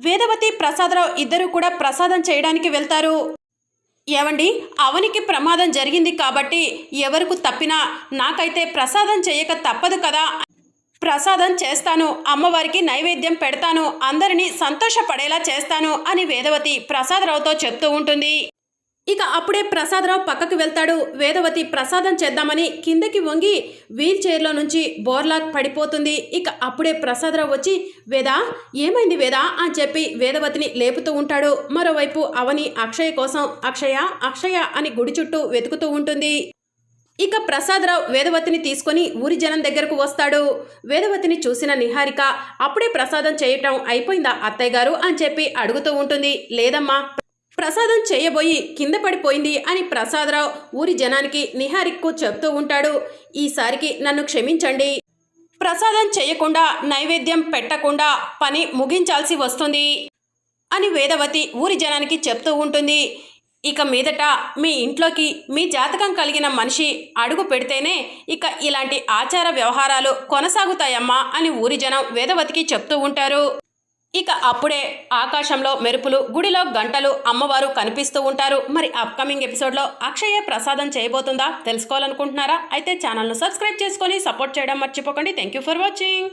వేదవతి ప్రసాదరావు ఇద్దరు కూడా ప్రసాదం చేయడానికి వెళ్తారు. ఏమండి అవనికి ప్రమాదం జరిగింది కాబట్టి ఎవరికి తప్పినా నాకైతే ప్రసాదం చేయక తప్పదు కదా. ప్రసాదం చేస్తాను అమ్మవారికి నైవేద్యం పెడతాను అందరినీ సంతోషపడేలా చేస్తాను అని వేదవతి ప్రసాదరావుతో చెప్తూ ఉంటుంది. ఇక అప్పుడే ప్రసాదరావు పక్కకు వెళ్తాడు. వేదవతి ప్రసాదం చేద్దామని కిందకి వంగి వీల్ చైర్లో నుంచి బోర్లాక్ పడిపోతుంది. ఇక అప్పుడే ప్రసాదరావు వచ్చి వేదా ఏమైంది వేదా? అని చెప్పి వేదవతిని లేపుతూ ఉంటాడు. మరోవైపు అవని అక్షయ్ కోసం అక్షయ అక్షయ అని గుడి చుట్టూ వెతుకుతూ ఉంటుంది. ఇక ప్రసాదరావు వేదవతిని తీసుకొని ఊరి జనం దగ్గరకు వస్తాడు. వేదవతిని చూసిన నిహారిక అప్పుడే ప్రసాదం చేయటం అయిపోయిందా అత్తయ్య గారు? అని చెప్పి అడుగుతూ ఉంటుంది. లేదమ్మా ప్రసాదం చేయబోయి కింద పడిపోయింది అని ప్రసాదరావు ఊరి జనానికి నిహారిక్కు చెప్తూ ఉంటాడు. ఈసారికి నన్ను క్షమించండి. ప్రసాదం చేయకుండా నైవేద్యం పెట్టకుండా పని ముగించాల్సి వస్తుంది అని వేదవతి ఊరి జనానికి చెప్తూ ఉంటుంది. ఇక మీదట మీ ఇంట్లోకి మీ జాతకం కలిగిన మనిషి అడుగు పెడితేనే ఇక ఇలాంటి ఆచార వ్యవహారాలు కొనసాగుతాయమ్మా అని ఊరి జనం వేదవతికి చెప్తూ ఉంటారు. ఇక అప్పుడే ఆకాశంలో మెరుపులు గుడిలో గంటలు అమ్మవారు కనిపిస్తూ ఉంటారు. మరి అప్కమింగ్ ఎపిసోడ్లో అక్షయ ప్రసాదం చేయబోతుందా? తెలుసుకోవాలనుకుంటున్నారా? అయితే ఛానల్ను సబ్స్క్రైబ్ చేసుకొని సపోర్ట్ చేయడం మర్చిపోకండి. Thank you for watching